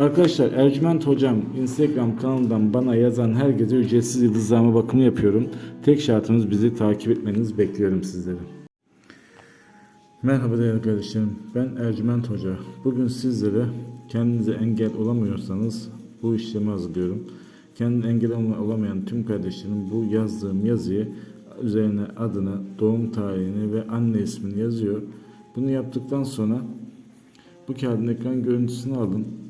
Arkadaşlar Ercüment Hocam Instagram kanalından bana yazan herkese ücretsiz yıldızlama bakımı yapıyorum. Tek şartımız bizi takip etmeniz bekliyorum sizleri. Merhaba değerli kardeşlerim. Ben Ercüment Hoca. Bugün sizlere kendinize engel olamıyorsanız bu işlemi hazırlıyorum. Kendine engel olamayan tüm kardeşlerim bu yazdığım yazıyı üzerine adını, doğum tarihini ve anne ismini yazıyor. Bunu yaptıktan sonra bu kağıdın ekran görüntüsünü alın.